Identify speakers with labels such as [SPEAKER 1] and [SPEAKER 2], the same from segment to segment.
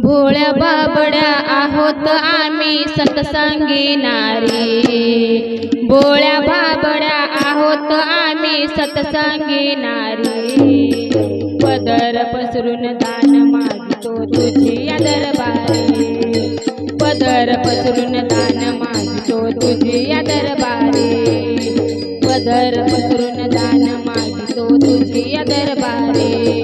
[SPEAKER 1] भोळ्या बाबड्या आहोत आम्ही सतसंगी नारी. भोळ्या बाबड्या आहोत आम्ही सतसंगी नारी. पदर पसरून दान मागतो तुझी या दरबारी. पदर पसरून दान मागतो तुझी या दरबारी. पदर पसरून दान मागतो तुझी या दरबारी.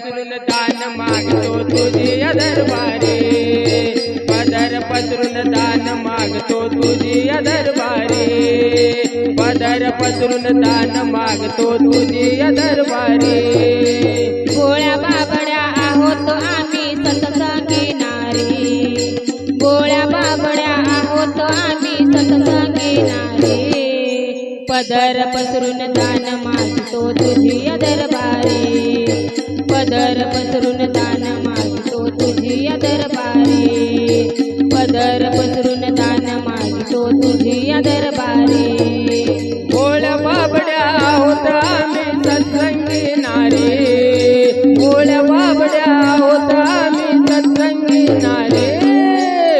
[SPEAKER 2] पसरून दान मागतो तुझी दरबारी. पदर पसरून दान मागतो तुझी दरबारी. पदर पसरून दान मागतो तुझी दरबारी.
[SPEAKER 1] गोळ्या बाबड्या आहोत आम्ही सतसंगी नारी गोळ्या बाबड्या आहोत आम्ही सतसंगी नारी पदर पसरून दान मागतो तुझी दरबारी. पदर पसरून दान मागतो तुझी दरबारी. पदर पसरून दान मागतो तुझी दरबारी.
[SPEAKER 2] ओळ बाबड्या होता मी सत्संगी नारे. ओळ बाबड्या होता मी सत्संगी नारे.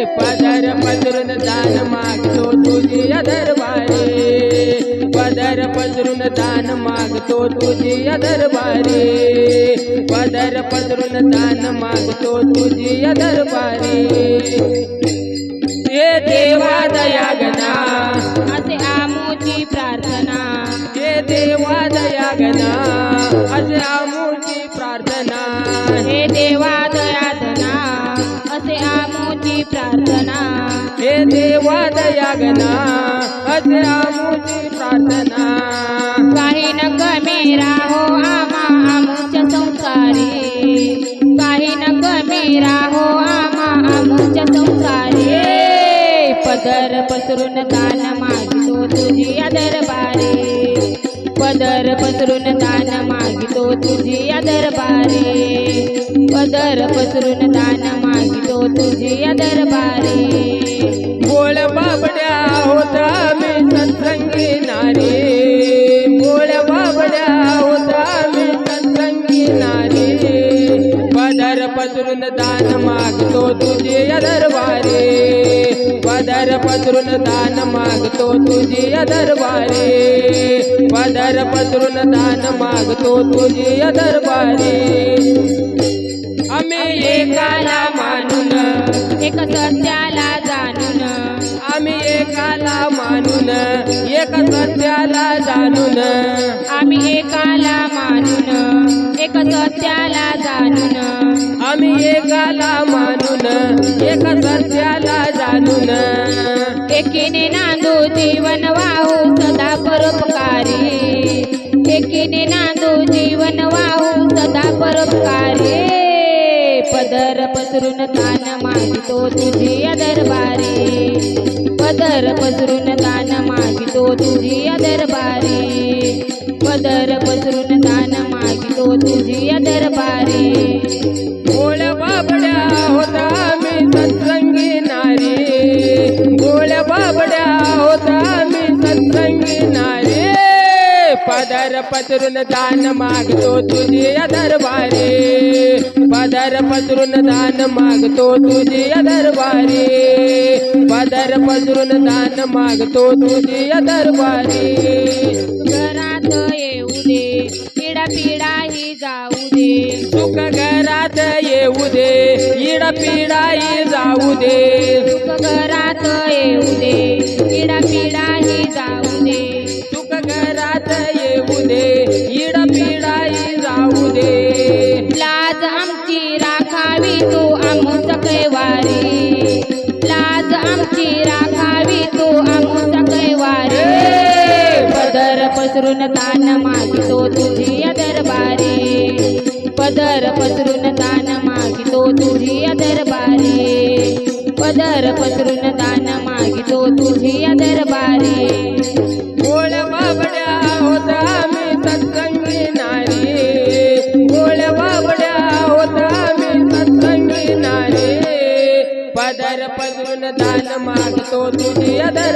[SPEAKER 2] पदर पसरून दान मागतो तुझी दरबारी. पदर पदरून दान मागतो तुझी दरबारी. पदर पदरून दान मागतो तुझी दरबारी. हे देवा दयागना.
[SPEAKER 1] असे आमोची प्रार्थना.
[SPEAKER 2] हे देवा दयागना. असे आमूची प्रार्थना.
[SPEAKER 1] हे देवा दयादना असे आमोची प्रार्थना.
[SPEAKER 2] हे देवा दयागना. असे आमूची प्रार्थना.
[SPEAKER 1] काही न कमी राहो आमा. राहो आमा आमोच्या संसारी. पदर पसरून दान मागितो तुझी या दरबारी. पदर पसरून दान मागितो तुझी या दरबारी. पदर पसरून दान मागितो तुझी या दरबारी.
[SPEAKER 2] पसरून दान मागतो तुझी दरबारी. पदर पसरून दान मागतो तुझी दरबारी. पदर पसरून दान मागतो तुझी दरबारी. आम्ही एकाला मानून
[SPEAKER 1] एक सत्याला जाणून.
[SPEAKER 2] आम्ही एकाला मानून एक सत्याला जाणून.
[SPEAKER 1] आम्ही एकाला मानून एक सत्याला जाणून.
[SPEAKER 2] आम्ही एकाला मानून एक सत्याला जाणून.
[SPEAKER 1] एकीने नांदू जीवन वाहू सदा परोपकारी. एकीने नांदू जीवन वाहू सदा परोपकारी. पदर पसरून दान मागितो तुझी दरबारी. पदर पसरून पदर पसरून दान मागतो तुझी दरबारी.
[SPEAKER 2] पदर पसरून दान मागतो तुझी दरबारी. पदर पसरून दान मागतो तुझी दरबारी.
[SPEAKER 1] घरात येऊ दे पिढा पिढा ही जाऊ दे.
[SPEAKER 2] सुख घरात येऊ दे इड पिढाई जाऊ दे.
[SPEAKER 1] सुख घरात येऊ दे पिढा पिढा ही जाऊ दे. पसरून तान मागितो तुझी या दरबारी. पदर पसरून तान मागितो तुझी या दरबारी. पदर पसरून तान मागितो तुझी या दरबारी.
[SPEAKER 2] गोळ बाबड्या होता मी सत्संगी नारी. गोळ बाबड्या होता मी सत्संगी नारी. पदर पसरून दान मागितो तुझी दर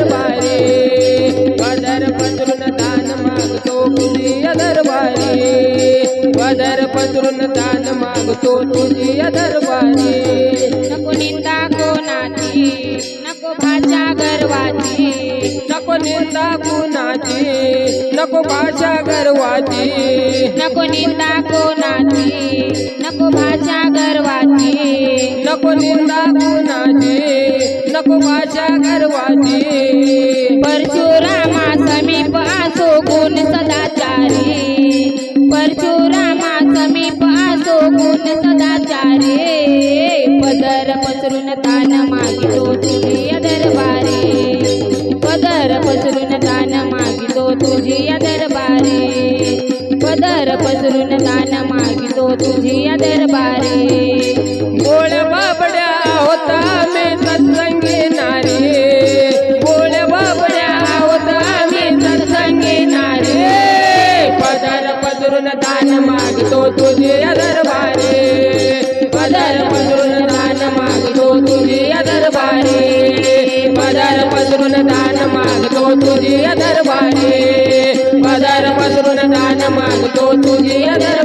[SPEAKER 2] पसरून दान मागतो तुझी दरबारी.
[SPEAKER 1] नको निंदा कोणाची नको भाषा गर्वाची.
[SPEAKER 2] नको निंदा कुणाची नको भाषा गर्वाची.
[SPEAKER 1] नको निंदा कोणाची नको भाषा गर्वाची.
[SPEAKER 2] नको निंदा
[SPEAKER 1] पसरून दान मागितो तुझी दरबारे.
[SPEAKER 2] गोळ बाबड्या होता मी सत्संगी नारे. गोळ बाबड्या होता मी सत्संगी नारे. पदर पसरून दान मागतो तुझी दरबारे. पदर पसरून दान मागतो तुझी दरबारे. पदर पसरून दान तो तुझे अगर